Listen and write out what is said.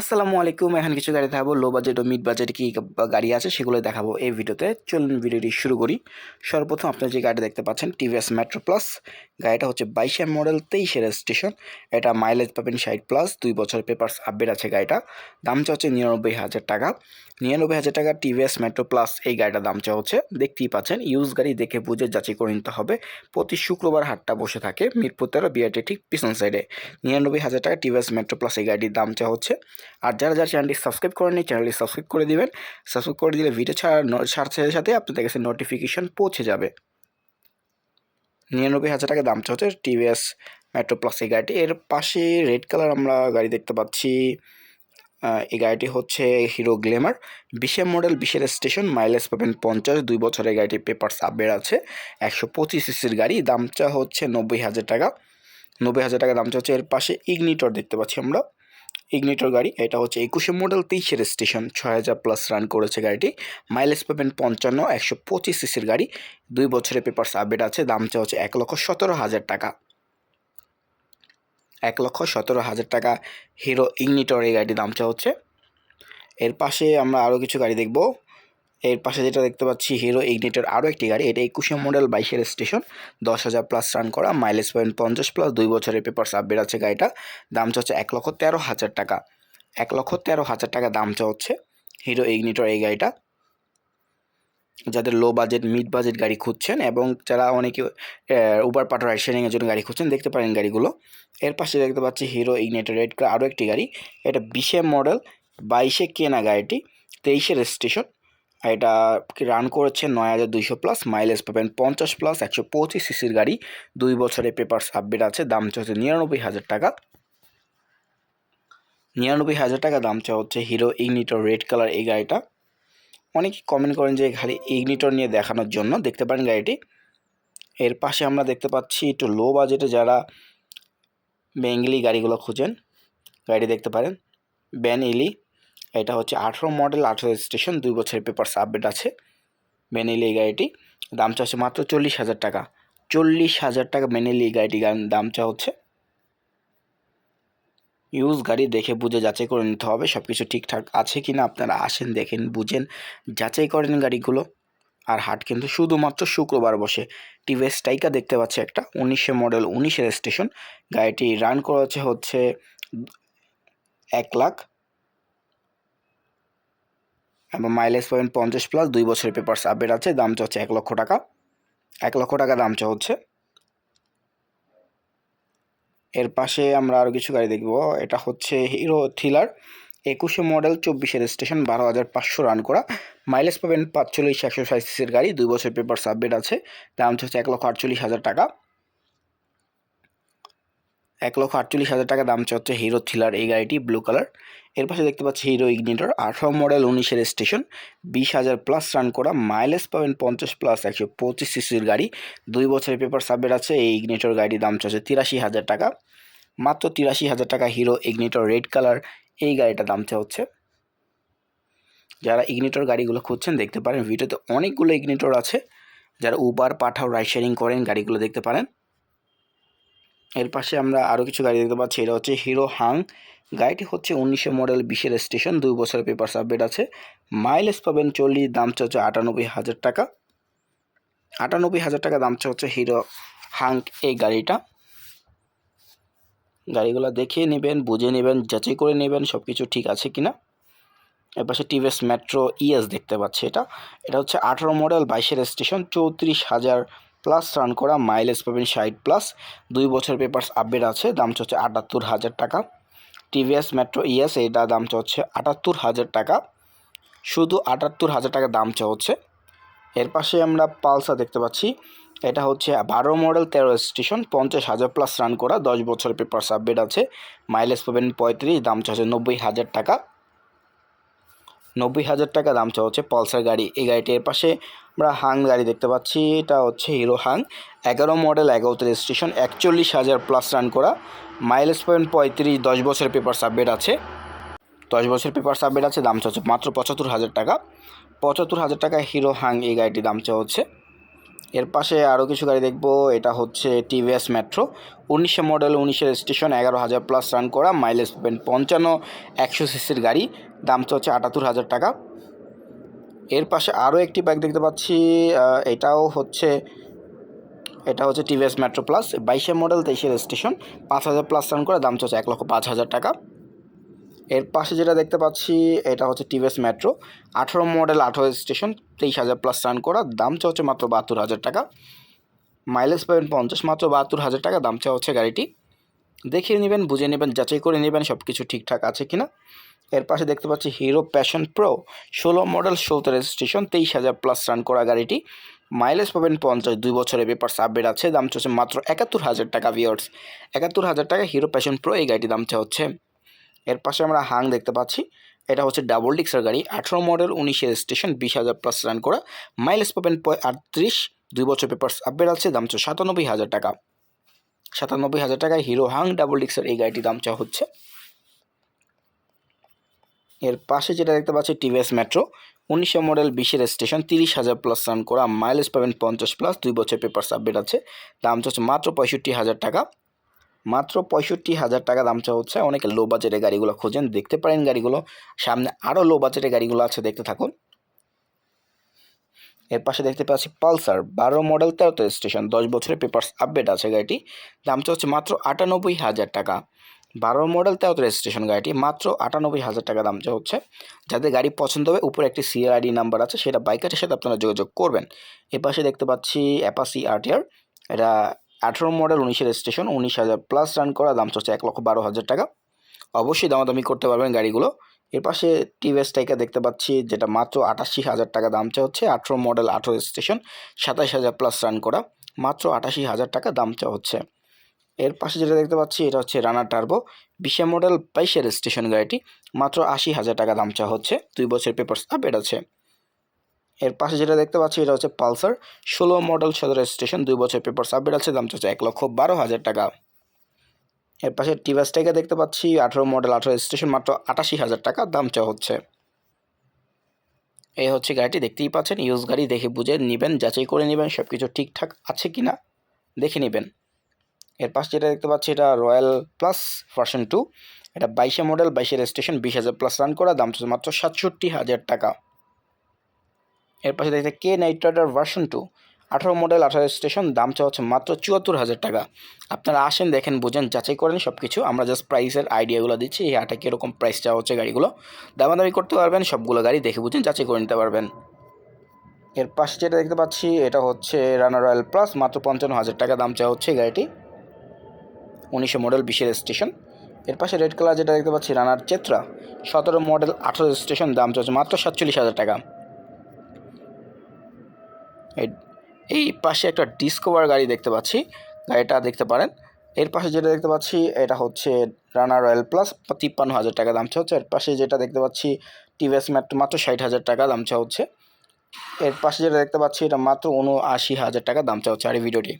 আসসালামু আলাইকুম। এখন কিছু গাড়ি দেখাবো। লো বাজেট ও মিড বাজেট কি গাড়ি আছে সেগুলো দেখাবো এই ভিডিওতে। চলুন ভিডিওটি শুরু করি। সর্বপ্রথম আপনারা যে গাড়ি দেখতে পাচ্ছেন টিভিএস মেট্রো প্লাস গাড়িটা হচ্ছে বাইশে মডেল তেইশের স্টেশন এটা মাইলেজ পাবেন ষাট প্লাস দুই বছর পেপারস আপডেট আছে গাড়িটা। দাম চা হচ্ছে নিরানব্বই হাজার টাকা। নিরানব্বই হাজার টাকা টিভিএস মেট্রো প্লাস এই গাড়িটার দাম চা হচ্ছে। দেখতেই পাচ্ছেন ইউজ গাড়ি দেখে বুঝে যাচাই করে নিতে হবে। প্রতি শুক্রবার হাটটা বসে থাকে মিরপুর তেরো বিআরটি ঠিক পিছন সাইডে নিরানব্বই হাজার টাকা টিভিএস মেট্রো প্লাস এই গাড়িটির দাম চা হচ্ছে। আর যারা যারা চ্যানেলটি সাবস্ক্রাইব করেননি চ্যানেলটি সাবস্ক্রাইব করে দিবেন। সাবস্ক্রাইব করে দিলে ভিডিও ছাড়া ছাড়ার সাথে সাথে আপনাদের কাছে নোটিফিকেশন পৌঁছে যাবে। নিরানব্বই হাজার টাকা দাম হচ্ছে টিভিএস মেট্রো প্লাস এই গাড়িটি। এর পাশে রেড কালার আমরা গাড়ি দেখতে পাচ্ছি। এই গাড়িটি হচ্ছে হিরো গ্লেমার বিশে মডেল বিশের স্টেশন মাইলেজ পাবেন পঞ্চাশ। দুই বছরের গাড়িটির পেপার সাবের আছে। একশো পঁচিশ সিসির গাড়ি। দামটা হচ্ছে নব্বই হাজার টাকা। নব্বই হাজার টাকা দামটা হচ্ছে এর পাশে ইগনিটর দেখতে পাচ্ছি আমরা। ইগনিটর গাড়ি, এটা হচ্ছে একুশে মডেল তেইশের স্টেশন ছয় হাজার প্লাস রান করেছে গাড়িটি। মাইলেজ পাবেন পঞ্চান্ন, একশো পঁচিশ সিসির গাড়ি। দুই বছরের পেপার আপডেট আছে, দাম চা হচ্ছে এক লক্ষ সতেরো হাজার টাকা। এক লক্ষ সতেরো হাজার টাকা হিরো ইগনিটর এই গাড়িটির দামটা হচ্ছে। এর পাশে আমরা আরও কিছু গাড়ি দেখব। এর পাশে যেটা দেখতে পাচ্ছি হিরো ইগনিটর আরও একটি গাড়ি। এটা একুশে মডেল, বাইশের স্টেশন দশ হাজার প্লাস রান করা মাইলেজ পয়েন্ট পঞ্চাশ প্লাস দুই বছরের পেপার আপডেট আছে গাড়িটা। দাম হচ্ছে এক লক্ষ তেরো হাজার টাকা। এক লক্ষ তেরো হাজার টাকা দামটা হচ্ছে হিরো ইগনিটর এই গাড়িটা। যাদের লো বাজেট মিড বাজেট গাড়ি খুঁজছেন এবং যারা অনেকে উবার পাটার রাইড শেয়ারিংয়ের জন্য গাড়ি খুঁজছেন, দেখতে পারেন গাড়িগুলো। এর পাশে দেখতে পাচ্ছি হিরো ইগনিটর রেড আরও একটি গাড়ি। এটা বিশে মডেল, বাইশে কেনা গাড়িটি, তেইশের স্টেশন এটা রান করেছে নয় হাজার দুইশো প্লাস মাইলেজ পাবেন পঞ্চাশ প্লাস একশো পঁচিশ সিসির গাড়ি। দুই বছরের পেপার আপডেট আছে, দাম হচ্ছে নিরানব্বই হাজার টাকা। নিরানব্বই হাজার টাকা দাম চা হচ্ছে হিরো ইগনিটর রেড কালার এই গাড়িটা। অনেকে কমেন্ট করেন যে খালি ইগনিটর নিয়ে দেখানোর জন্য, দেখতে পারেন গাড়িটি। এর পাশে আমরা দেখতে পাচ্ছি একটু লো বাজেটে যারা বেঙ্গলি গাড়িগুলো খুঁজেন গাড়ি দেখতে পারেন। ব্যান ইলি এটা হচ্ছে আঠেরো মডেল, আঠেরো স্টেশন দুই বছরের পেপার আপডেট আছে। ইলি এই গাড়িটি। দাম চা হচ্ছে মাত্র চল্লিশ হাজার টাকা। চল্লিশ হাজার টাকা এই গাড়িটি দাম চা হচ্ছে। ইউজ গাড়ি দেখে বুঝে যাচাই করে নিতে হবে সব কিছু ঠিকঠাক আছে কি না আপনারা আসেন, দেখেন, বুঝেন, যাচাই করেন গাড়িগুলো। আর হাট কিন্তু শুধুমাত্র শুক্রবার বসে। টিভিএস টাইকা দেখতে পাচ্ছি একটা, উনিশে মডেল, উনিশের স্টেশন গাড়িটি রান করেছে হচ্ছে এক লাখ এবং মাইলেজ পয়েন্ট পঞ্চাশ প্লাস দুই বছরের পেপার আপডেট আছে দামটা হচ্ছে এক লক্ষ টাকা। এক লক্ষ টাকা দামটা হচ্ছে এর পাশে আমরা আরও কিছু গাড়ি দেখব। এটা হচ্ছে হিরো থ্রিলার একুশে মডেল চব্বিশের স্টেশন বারো হাজার পাঁচশো রান করা। মাইলেজ পাবেন পাঁচচল্লিশ একশো ষাট সিসির গাড়ি, দুই বছর পেপার সাবমিট আছে। দাম হচ্ছে এক লক্ষ আটচল্লিশ হাজার টাকা। এক লক্ষ আটচল্লিশ হাজার টাকা দাম হচ্ছে হিরো থ্রিলার। এই গাড়িটি ব্লু কালার। এর পাশে দেখতে পাচ্ছি হিরো ইগনিটর। আঠারো মডেল, উনিশের স্টেশন। বিশ হাজার প্লাস রান করা। মাইলেজ পাবেন পঞ্চাশ প্লাস একশো পঁচিশ সিসির গাড়ি। দুই বছরের পেপার সাবমিট আছে। এই ইগনিটর গাড়ির দাম হচ্ছে তিরাশি হাজার টাকা। মাত্র তিরাশি হাজার টাকা হিরো ইগনিটর রেড কালার। এই গাড়িটার দামটা হচ্ছে যারা ইগনিটর গাড়িগুলো খুঁজছেন দেখতে পারেন। ভিডিওতে অনেকগুলো ইগনিটর আছে। যারা উবার পাঠাও রাইড শেয়ারিং করেন, গাড়িগুলো দেখতে পারেন। এর পাশে আমরা আরও কিছু গাড়ি দেখতে পাচ্ছি, এটা হচ্ছে হিরো হাং। গাড়িটি হচ্ছে উনিশশো মডেল বিশের স্টেশন, দুই বছরের পেপার আপডেট আছে। মাইলেজ পাবেন চল্লিশ দামটা হচ্ছে আটানব্বই হাজার টাকা। আটানব্বই হাজার টাকা দামটা হচ্ছে হিরো হাং এই গাড়িটা। গাড়িগুলো দেখে নেবেন, বুঝে নেবেন, যাচাই করে নেবেন সব কিছু ঠিক আছে কিনা। এর পাশে টিভিএস মেট্রো ইএস দেখতে পাচ্ছি এটা। এটা হচ্ছে আঠারো মডেল বাইশের স্টেশন, চৌত্রিশ হাজার প্লাস রান করা মাইলেজ পাবেন ষাট প্লাস দুই বছর পেপারস আপডেট আছে, দাম হচ্ছে আটাত্তর হাজার টাকা। টিভিএস মেট্রো ইএস এইটা দাম হচ্ছে আটাত্তর হাজার টাকা। শুধু আটাত্তর হাজার টাকা দাম হচ্ছে এর পাশে আমরা পালসা দেখতে পাচ্ছি। এটা হচ্ছে বারো মডেল তেরো স্টেশন পঞ্চাশ হাজার প্লাস রান করা। দশ বছর পেপার আপডেট আছে। মাইলেজ পাবেন পঁয়ত্রিশ, দাম হচ্ছে নব্বই হাজার টাকা। নব্বই হাজার টাকা দাম হচ্ছে পালসার গাড়ি। এই গাড়িটির পাশে আমরা হাং গাড়ি দেখতে পাচ্ছি। এটা হচ্ছে হিরো হাং। এগারো মডেল এগারোতে রেজিস্ট্রেশন একচল্লিশ হাজার প্লাস রান করা। মাইলেজ পয়েন্ট পঁয়ত্রিশ, দশ বছরের পেপার সাবমিট আছে। দশ বছরের পেপার সাবমিট আছে, দাম হচ্ছে মাত্র পঁচাত্তর হাজার টাকা। পঁচাত্তর হাজার টাকা হিরো হাং এই গাড়িটির দাম হচ্ছে। এর পাশে আরও কিছু গাড়ি দেখব। এটা হচ্ছে টিভিএস মেট্রো উনিশে মডেল উনিশের স্টেশন এগারো হাজার প্লাস রান করা মাইলেজ পাবেন পঞ্চান্ন, একশো সিসির গাড়ি। দামটা হচ্ছে আটাত্তর হাজার টাকা। এর পাশে আরও একটি বাইক দেখতে পাচ্ছি এটাও হচ্ছে, এটা হচ্ছে টিভিএস মেট্রো প্লাস বাইশে মডেল তেইশের স্টেশন পাঁচ হাজার প্লাস রান করা, দাম হচ্ছে এক লক্ষ পাঁচ হাজার টাকা। এর পাশে যেটা দেখতে পাচ্ছি, এটা হচ্ছে টিভিএস মেট্রো আঠারো মডেল, আঠারো স্টেশন তেইশ হাজার প্লাস রান করা। দাম চা হচ্ছে মাত্র বাহাত্তর হাজার টাকা। মাইলেজ পাবেন পঞ্চাশ, মাত্র বাহাত্তর হাজার টাকা। দাম চা হচ্ছে গাড়িটি। দেখিয়ে নেবেন, বুঝে নেবেন, যাচাই করে নেবেন সব কিছু ঠিকঠাক আছে কিনা। এর পাশে দেখতে পাচ্ছি হিরো প্যাশন প্রো ষোলো মডেল ষোলোতে রেজিস্ট্রেশন তেইশ হাজার প্লাস রান করা গাড়িটি। মাইলেজ পাবেন পঞ্চাশ, দুই বছরের পেপার আপডেট আছে। দাম চলছে মাত্র একাত্তর হাজার টাকা ভিওর্স একাত্তর হাজার টাকা হিরো প্যাশন প্রো এই গাড়িটির দাম হচ্ছে এর পাশে আমরা হাং দেখতে পাচ্ছি। এটা হচ্ছে ডাবল ডিক্সের গাড়ি। আঠেরো মডেল উনিশের স্টেশন বিশ হাজার প্লাস রান করা। মাইলেজ পাবেন আটত্রিশ, দুই বছর পেপার আপডেট আছে, দাম চা সাতানব্বই হাজার টাকা। সাতানব্বই হাজার টাকায় হিরো হাং ডাবল ডিক্সের এই গাড়িটির দাম চা হচ্ছে। এর পাশে যেটা দেখতে পাচ্ছি, টিভিএস মেট্রো উনিশশো মডেল বিশের স্টেশন তিরিশ হাজার প্লাস রান করা। মাইলেজ পাবেন পঞ্চাশ প্লাস দুই বছর পেপার আপডেট আছে। দাম হচ্ছে মাত্র পঁয়ষট্টি হাজার টাকা। মাত্র পঁয়ষট্টি হাজার টাকা দাম চা হচ্ছে। অনেকে লো বাজেটের গাড়িগুলো খোঁজেন। দেখতে পারেন গাড়িগুলো। সামনে আরও লো বাজেটের গাড়িগুলো আছে, দেখতে থাকুন। এর পাশে দেখতে পাচ্ছি পালসার। বারো মডেল, তেরোতে স্টেশন দশ বছরের পেপার্স আপডেট আছে গাড়িটি। দামটা হচ্ছে মাত্র আটানব্বই হাজার টাকা। বারো মডেল, তেরোতে রেজিস্ট্রেশন গাড়িটি মাত্র আটানব্বই হাজার টাকা দামটা হচ্ছে। যাদের গাড়ি পছন্দ হবে, উপরে একটি সিআরআইডি নাম্বার আছে, সেটা বাইকারের সাথে আপনারা যোগাযোগ করবেন। এ পাশে দেখতে পাচ্ছি অ্যাপাসি আরটিআর এটা আঠেরো মডেল, উনিশের স্টেশন উনিশ হাজার প্লাস রান করা, দাম চলছে এক লক্ষ বারো হাজার টাকা। অবশ্যই দামাদামি করতে পারবেন গাড়িগুলো। এর পাশে টিভিএস টাইকা দেখতে পাচ্ছি, যেটা মাত্র আটাশি হাজার টাকা দাম চা হচ্ছে আঠেরো মডেল, আঠেরো স্টেশন সাতাশ হাজার প্লাস রান করা, মাত্র আটাশি হাজার টাকা দাম চা হচ্ছে এর পাশে যেটা দেখতে পাচ্ছি, এটা হচ্ছে রানার টার্বো বিশে মডেল, বাইশের স্টেশন গাড়িটি, মাত্র আশি হাজার টাকা দাম চা হচ্ছে দুই বছর পেপার আপডেট আছে। এর পাশে যেটা দেখতে পাচ্ছি, এটা হচ্ছে পালসার। ষোলো মডেল সদর স্টেশন দুই বছর পেপার আপডেট আছে, দাম হচ্ছে এক লক্ষ বারো হাজার টাকা। এর পাশে টিভাস টাইকা দেখতে পাচ্ছি, আঠেরো মডেল, আঠেরো স্টেশন মাত্র আটাশি হাজার টাকা, দাম চা হচ্ছে। এই হচ্ছে গাড়িটি, দেখতেই পাচ্ছেন ইউজ গাড়ি, দেখে বুঝে নেবেন, যাচাই করে নেবেন সব কিছু ঠিকঠাক আছে কি না দেখে নেবেন। এর পাশে যেটা দেখতে পাচ্ছি, এটা রয়্যাল প্লাস ভার্সন টু এটা বাইশে মডেল বাইশের স্টেশন বিশ হাজার প্লাস রান করা, দাম মাত্র সাতষট্টি হাজার টাকা। এর পাশে দেখতে K Knight Rider version two আঠারো মডেল আঠারো স্টেশন দাম চা হচ্ছে মাত্র চুয়াত্তর হাজার টাকা। আপনারা আসেন, দেখেন, বুঝেন, যাচাই করেন সব কিছু আমরা জাস্ট প্রাইসের আইডিয়াগুলো দিচ্ছি, এই হাটে কীরকম প্রাইস চাওয়া হচ্ছে গাড়িগুলো। দামাদামি করতে পারবেন, সবগুলো গাড়ি দেখে বুঝেন, যাচাই করে নিতে পারবেন। এর পাশে যেটা দেখতে পাচ্ছি, এটা হচ্ছে রানা রয়্যাল প্লাস মাত্র পঞ্চান্ন হাজার টাকা দাম চাওয়া হচ্ছে গাড়িটি। উনিশশো মডেল বিশের স্টেশনের পাশে রেড কালার যেটা দেখতে পাচ্ছি রানার চেত্রা সতেরো মডেল আঠারো স্টেশন দাম চলছে মাত্র সাতচল্লিশ হাজার টাকা। এই পাশে একটা ডিসকভার গাড়ি দেখতে পাচ্ছি। গাড়িটা দেখতে পারেন। এর পাশে যেটা দেখতে পাচ্ছি, এটা হচ্ছে রানা রয়্যাল প্লাস তিপ্পান্ন হাজার টাকা দাম হচ্ছে। এর পাশে যেটা দেখতে পাচ্ছি টিভিএস ম্যাট মাত্র ষাট হাজার টাকা দাম হচ্ছে। এর পাশে যেটা দেখতে পাচ্ছি, এটা মাত্র উনআশি হাজার টাকা দাম হচ্ছে। আর এই ভিডিওটি